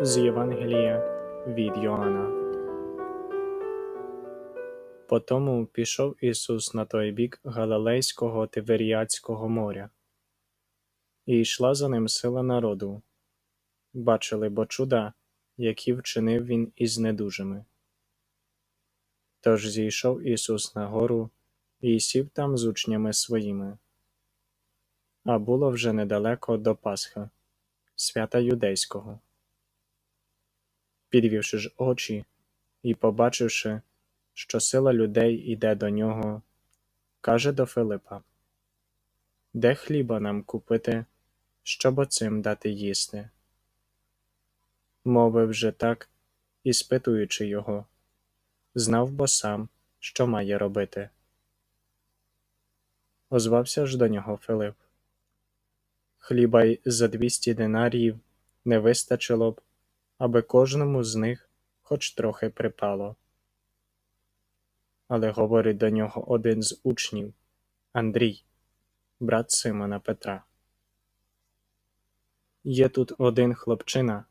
З Євангелія від Йоанна. Потому пішов Ісус на той бік Галилейського Тиверіадського моря, і йшла за ним сила народу. Бачили бо чуда, які вчинив він із недужими. Тож зійшов Ісус на гору і сів там з учнями своїми. А було вже недалеко до Пасха, свята юдейського. Підвівши ж очі і побачивши, що сила людей іде до нього, каже до Филипа: Де хліба нам купити, щоб оцим дати їсти? Мовив же так, іспитуючи його, знав бо сам, що має робити. Озвався ж до нього Филип. Хліба й за двісті динаріїв не вистачило б, аби кожному з них хоч трохи припало. Але говорить до нього один з учнів Андрій, брат Симона Петра. Є тут один хлопчина,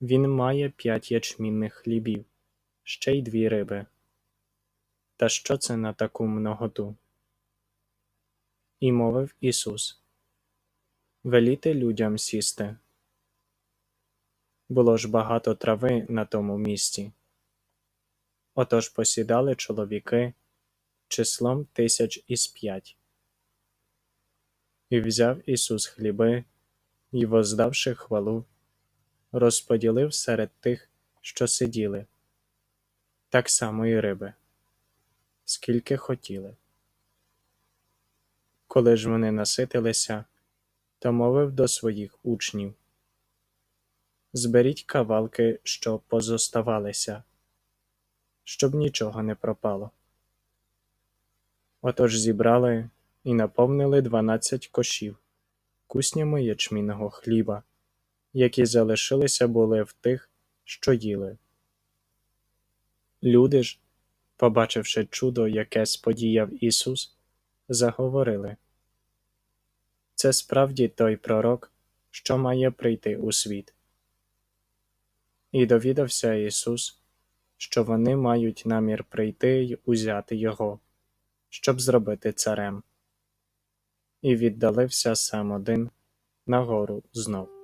він має п'ять ячмінних хлібів, ще й дві риби. Та що це на таку многоту? І мовив Ісус Веліте людям сісти. Було ж багато трави на тому місці. Отож посідали чоловіки числом тисяч із п'ять. І взяв Ісус хліби і, воздавши хвалу, розподілив серед тих, що сиділи, так само і риби, скільки хотіли. Коли ж вони наситилися, то мовив до своїх учнів Зберіть кавалки, що позоставалися, щоб нічого не пропало. Отож зібрали і наповнили дванадцять кошів куснями ячмінного хліба, які залишилися були в тих, що їли. Люди ж, побачивши чудо, яке сподіяв Ісус, заговорили це справді той пророк, що має прийти у світ. І довідався Ісус, що вони мають намір прийти й узяти Його, щоб зробити царем, і віддалився сам один на гору знов.